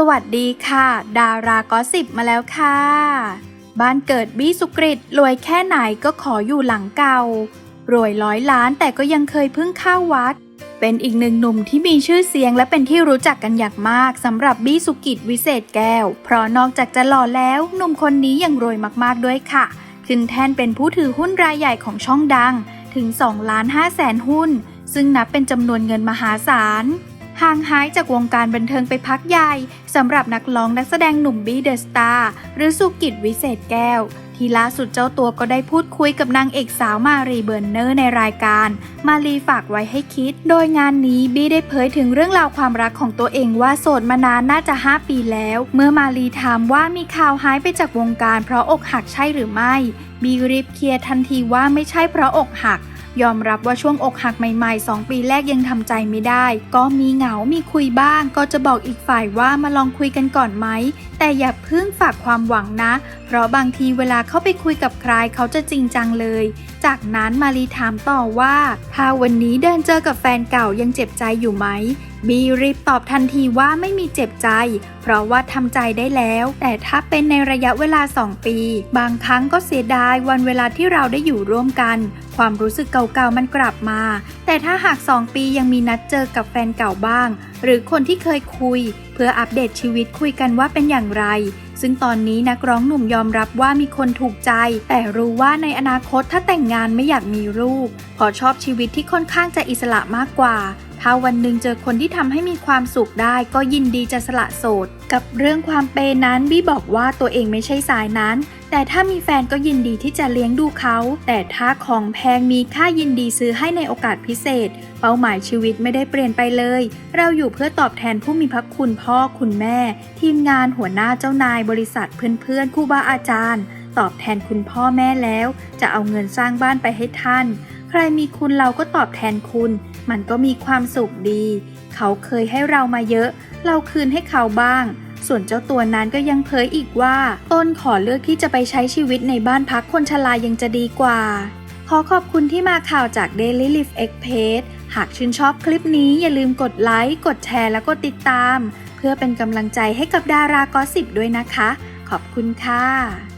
สวัสดีค่ะ ดาราก็สิบมาแล้วค่ะ บ้านเกิดบี้สุกริตรวยแค่ไหนก็ขออยู่หลังเก่ารวยร้อยล้านแต่ก็ยังเคยพึ่งข้าววัด เป็นอีกหนึ่งหนุ่มที่มีชื่อเสียงและเป็นที่รู้จักกันอย่างมากสำหรับบี้สุกิจวิเศษแก้ว เพราะนอกจากจะหล่อแล้วหนุ่มคนนี้ยังรวยมากๆด้วยค่ะ ขึ้นแท่นเป็นผู้ถือหุ้นรายใหญ่ของช่องดังถึง2ล้าน5แสนหุ้น ซึ่งนับเป็นจำนวนเงินมหาศาล ห่างหายจากวงการบันเทิงไปพักใหญ่สำหรับนักร้องนักแสดงหนุ่มบี้เดอะสตาร์หรือสุกิจวิเศษแก้ว ที่ล่าสุดเจ้าตัวก็ได้พูดคุยกับนางเอกสาวมารีเบิร์นเนอร์ในรายการ มารีฝากไว้ให้คิด โดยงานนี้บี้ได้เผยถึงเรื่องราวความรักของตัวเองว่าโสดมานานน่าจะ 5 ปีแล้ว เมื่อมารีถามว่ามีข่าวหายไปจากวงการเพราะอกหักใช่หรือไม่บีรีบเคลียร์ทันทีว่าไม่ใช่เพราะอกหัก ยอมรับว่าช่วงอกหักใหม่ๆ 2 ปีแรกยังทำใจไม่ได้ ก็มีเหงา มีคุยบ้าง ก็จะบอกอีกฝ่ายว่ามาลองคุยกันก่อนไหม แต่อย่าเพิ่งฝากความหวังนะ เพราะบางทีเวลาเข้าไปคุยกับใครเขาจะจริงจังเลย จากนั้นมารีถามต่อว่า ถ้าวันนี้เดินเจอกับแฟนเก่ายังเจ็บใจอยู่ไหมบีรีบตอบทันทีว่าไม่มีเจ็บใจ เพราะว่าทำใจได้แล้ว แต่ถ้าเป็นในระยะเวลา 2 ปี บางครั้งก็เสียดายวันเวลาที่เราได้อยู่ร่วมกัน ความรู้สึกเก่าๆมันกลับมา แต่ถ้าหาก 2 ปียังมีนัดเจอกับแฟนเก่าบ้าง หรือคนที่เคยคุย เพื่ออัปเดตชีวิตคุยกันว่าเป็นอย่างไร ซึ่งตอนนี้นักร้องหนุ่มยอมรับว่ามีคนถูกใจ แต่รู้ว่าในอนาคตถ้าแต่งงานไม่อยากมีลูกเพอชอบชีวิตที่ค่อนข้างจะอิสระมากกว่า ถ้าวันหนึ่งเจอคนที่ทำให้มีความสุขได้ก็ยินดีจะสละโสด กับเรื่องความเปนั้นบี้บอกว่าตัวเองไม่ใช่สายนั้น แต่ถ้ามีแฟนก็ยินดีที่จะเลี้ยงดูเขา แต่ถ้าของแพงมีค่ายินดีซื้อให้ในโอกาสพิเศษ เป้าหมายชีวิตไม่ได้เปลี่ยนไปเลย เราอยู่เพื่อตอบแทนผู้มีพระคุณพ่อคุณแม่ ทีมงานหัวหน้าเจ้านายบริษัทเพื่อนๆครูบาอาจารย์ ตอบแทนคุณพ่อแม่แล้ว จะเอาเงินสร้างบ้านไปให้ท่าน ใครมีคุณเราก็ตอบแทนคุณ มันก็มีความสุขดี เขาเคยให้เรามาเยอะ เราคืนให้เขาบ้าง ส่วนเจ้าตัวนั้นก็ยังเผยอีกว่า ต้นขอเลือกที่จะไปใช้ชีวิตในบ้านพักคนชรายังจะดีกว่า ขอขอบคุณที่มาข่าวจาก Daily Life X Page หากชื่นชอบคลิปนี้อย่าลืมกดไลค์ กดแชร์แล้วก็ติดตาม เพื่อเป็นกำลังใจให้กับดารากอสิบด้วยนะคะ ขอบคุณค่ะ